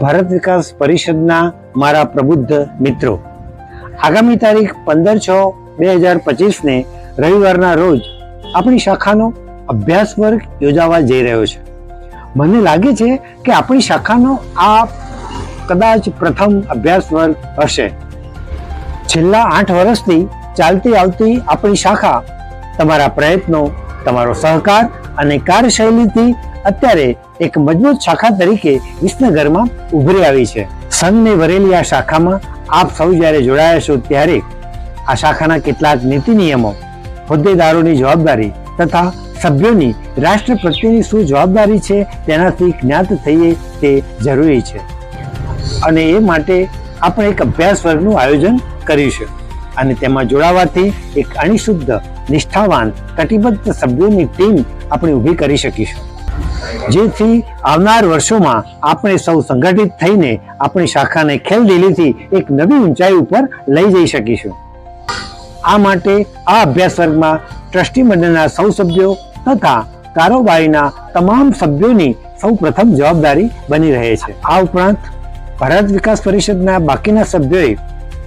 ભારત વિકાસ પરિષદના મારા પ્રબુદ્ધ મિત્રો. આગામી તારીખ પંદર છ બે હજાર પચીસને રવિવારના રોજ આપણી શાખાનો અભ્યાસ વર્ગ યોજાવા જઈ રહ્યો છે. મને લાગે છે કે આપણી શાખાનો આ કદાચ પ્રથમ અભ્યાસ વર્ગ હશે. છેલ્લા આઠ વર્ષથી ચાલતી આવતી આપણી શાખા તમારા પ્રયત્નો, તમારો સહકાર અને કાર્યશૈલીથી અત્યારે એક મજબૂત શાખા તરીકે વિસનગરમાં ઉભરી આવી છે. સંઘને વરેલી આ શાખામાં આપ સૌ જ્યારે જોડાયા છો ત્યારે આ શાખાના કેટલાક નીતિ નિયમો, હોદ્દેદારોની જવાબદારી તથા સભ્યોની રાષ્ટ્ર પ્રત્યેની શું જવાબદારી છે તેનાથી જ્ઞાત થઈએ તે જરૂરી છે. અને એ માટે આપણે એક અભ્યાસ વર્ગનું આયોજન કર્યું છે અને તેમાં જોડાવાથી એક અણિશુદ્ધ, નિષ્ઠાવાન, કટિબદ્ધ સભ્યોની ટીમ આપણે ઊભી કરી શકીશું. જેથી આવનાર વર્ષોમાં આપણે સૌ સંગઠિત થઈને આપણી શાખાને ખેલદિલીથી એક નવી ઊંચાઈ ઉપર લઈ જઈ શકીશું. આ માટે આ અભ્યાસ વર્ગમાં ટ્રસ્ટી મંડળના સૌ સભ્યો તથા કારોબારીના તમામ સભ્યોની સૌ પ્રથમ જવાબદારી બની રહે છે. આ ઉપરાંત ભારત વિકાસ પરિષદના બાકીના સભ્યોએ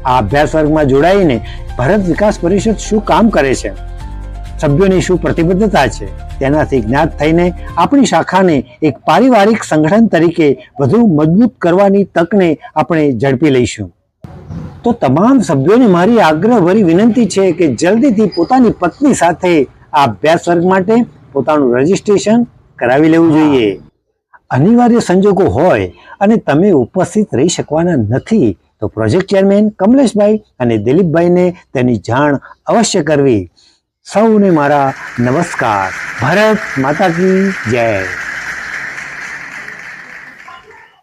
આ અભ્યાસ વર્ગમાં જોડાઈને ભારત વિકાસ પરિષદ શું કામ કરે છે? સભ્યોની શું પ્રતિબદ્ધતા છે? તેનાથી જ્ઞાત થઈને આપણી શાખાને એક પારિવારિક સંગઠન તરીકે વધુ મજબૂત કરવાની તકને આપણે ઝડપી લઈશું. તો તમામ સભ્યોને મારી આગ્રહભરી વિનંતી છે કે જલ્દીથી પોતાની પત્ની સાથે આ અભ્યાસ વર્ગ માટે પોતાનું રજિસ્ટ્રેશન કરાવી લેવું જોઈએ. અનિવાર્ય સંજોગો હોય અને તમે ઉપસ્થિત રહી શકવાના નથી. તો પ્રોજેક્ટ ચેરમેન કમલેશભાઈ અને દિલીપભાઈને તેની જાણ અવશ્ય કરવી. સૌને મારા નમસ્કાર. ભારત માતા કી જય.